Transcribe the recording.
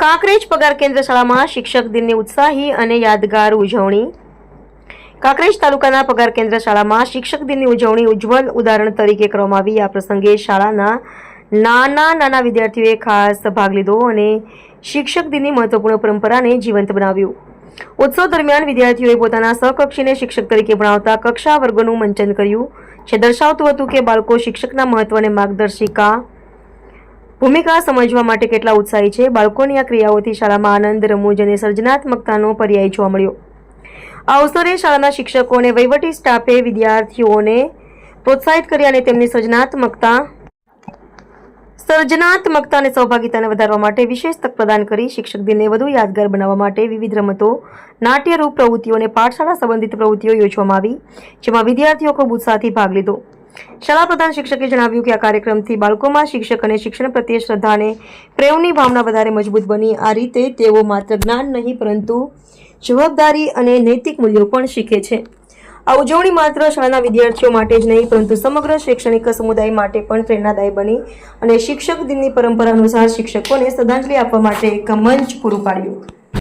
કાંકરેજ પગાર કેન્દ્ર શાળામાં શિક્ષક દિનની ઉત્સાહી અને યાદગાર ઉજવણી. કાંકરેજ તાલુકાના પગાર કેન્દ્ર શાળામાં શિક્ષક દિનની ઉજવણી ઉજ્જવલ ઉદાહરણ તરીકે કરવામાં આવી. આ પ્રસંગે શાળાના નાના નાના વિદ્યાર્થીઓએ ખાસ ભાગ લીધો અને શિક્ષક દિનની મહત્વપૂર્ણ પરંપરાને જીવંત બનાવ્યું. ઉત્સવ દરમિયાન વિદ્યાર્થીઓએ પોતાના સહકક્ષીને શિક્ષક તરીકે ભણાવતા કક્ષા વર્ગોનું મંચન કર્યું. જે દર્શાવતું હતું કે બાળકો શિક્ષકના મહત્વને માર્ગદર્શિકા ભૂમિકા સમજવા માટે કેટલા ઉત્સાહી છે? બાળકોની આ ક્રિયાઓથી શાળામાં આનંદ, રમૂજ અને સર્જનાત્મકતાનો પર્યાય જોવા મળ્યો. આ અવસરે શાળાના શિક્ષકો અને વહીવટી સ્ટાફે વિદ્યાર્થીઓને પ્રોત્સાહિત કરી અને તેમની સર્જનાત્મકતા સર્જનાત્મકતા અને સહભાગિતાને વધારવા માટે વિશેષ તક પ્રદાન કરી શિક્ષક દિનને વધુ યાદગાર બનાવવા માટે વિવિધ રમતો, નાટ્યરૂપ પ્રવૃત્તિઓ અને પાઠશાળા સંબંધિત પ્રવૃત્તિઓ યોજવામાં આવી, જેમાં વિદ્યાર્થીઓ ખૂબ ઉત્સાહથી ભાગ લીધો. શાળા પ્રધાન શિક્ષકે જણાવ્યું કે આ કાર્યક્રમથી બાળકોમાં શિક્ષક અને શિક્ષણ પ્રત્યે શ્રદ્ધા પ્રેમની ભાવના વધારે મજબૂત બની. આ રીતે તેઓ માત્ર જ્ઞાન નહીં, પરંતુ જવાબદારી અને નૈતિક મૂલ્યો પણ શીખે છે. આ ઉજવણી માત્ર શાળાના વિદ્યાર્થીઓ માટે જ નહીં, પરંતુ સમગ્ર શૈક્ષણિક સમુદાય માટે પણ પ્રેરણાદાયી બની અને શિક્ષક દિનની પરંપરા અનુસાર શિક્ષકોને શ્રદ્ધાંજલિ આપવા માટે એક મંચ પૂરું પાડ્યું.